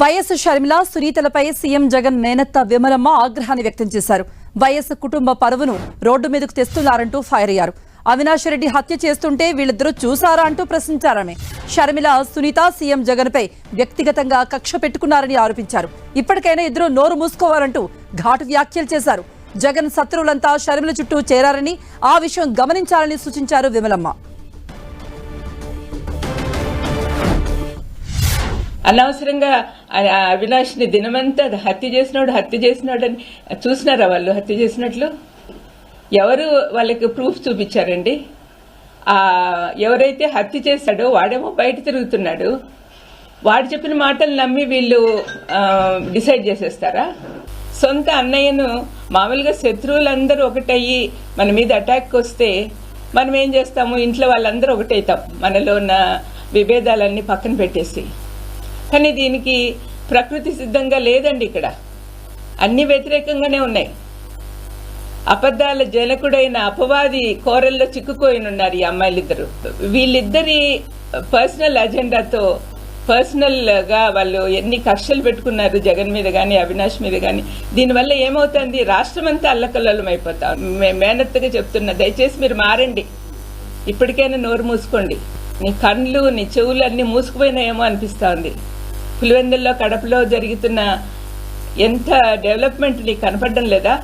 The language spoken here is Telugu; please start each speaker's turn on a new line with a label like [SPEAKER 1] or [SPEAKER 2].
[SPEAKER 1] వైఎస్ షర్మిల సునీతలపై సీఎం జగన్ మేనత్త విమలమ్మ ఆగ్రహాన్ని వ్యక్తం చేశారు. వైఎస్ కుటుంబ పరువును రోడ్డు మీదకు తెస్తున్నారంటూ ఫైర్ అయ్యారు. అవినాష్ రెడ్డి హత్య చేస్తుంటే వీళ్ళిద్దరూ చూసారా అంటూ ప్రశ్నించారామె. షర్మిల సునీత సీఎం జగన్ పై వ్యక్తిగతంగా కక్ష పెట్టుకున్నారని ఆరోపించారు. ఇప్పటికైనా ఇద్దరు నోరు మూసుకోవాలంటూ ఘాటు వ్యాఖ్యలు చేశారు. జగన్ శత్రువులంతా షర్మిల చుట్టూ చేరారని ఆ విషయం గమనించాలని సూచించారు విమలమ్మ.
[SPEAKER 2] అనవసరంగా అవినాష్ని దినమంతా అది హత్య చేసినాడు హత్య చేసినాడు అని చూసినారా వాళ్ళు హత్య చేసినట్లు? ఎవరు వాళ్ళకి ప్రూఫ్ చూపించారండి? ఎవరైతే హత్య చేశాడో వాడేమో బయట తిరుగుతున్నాడు. వాడు చెప్పిన మాటలు నమ్మి వీళ్ళు డిసైడ్ చేసేస్తారా? సొంత అన్నయ్యను మామూలుగా శత్రువులందరూ ఒకటయ్యి మన మీద అటాక్ వస్తే మనం ఏం చేస్తాము? ఇంట్లో వాళ్ళందరూ ఒకటవుతాం మనలో ఉన్న విభేదాలన్నీ పక్కన పెట్టేసి. కానీ దీనికి ప్రకృతి సిద్ధంగా లేదండి ఇక్కడ. అన్ని వ్యతిరేకంగానే ఉన్నాయి. అబద్ధాల జనకుడైన అపవాది కోరల్లో చిక్కుపోయిన ఉన్నారు ఈ అమ్మాయిలిద్దరు. వీళ్ళిద్దరి పర్సనల్ అజెండాతో పర్సనల్గా వాళ్ళు ఎన్ని కక్షలు పెట్టుకున్నారు జగన్ మీద కానీ అవినాష్ మీద కానీ దీనివల్ల ఏమవుతుంది? రాష్ట్రం అంతా అల్లకల్లోలం అయిపోతాం. మేనత్తగా చెప్తున్నా దయచేసి మీరు మారండి. ఇప్పటికైనా నోరు మూసుకోండి. నీ కళ్ళు నీ చెవులు అన్నీ మూసుకుపోయినాయేమో అనిపిస్తా ఉంది. పులివెందుల్లో కడపలో జరుగుతున్న ఎంత డెవలప్మెంట్ నీకు కనపడడం లేదా?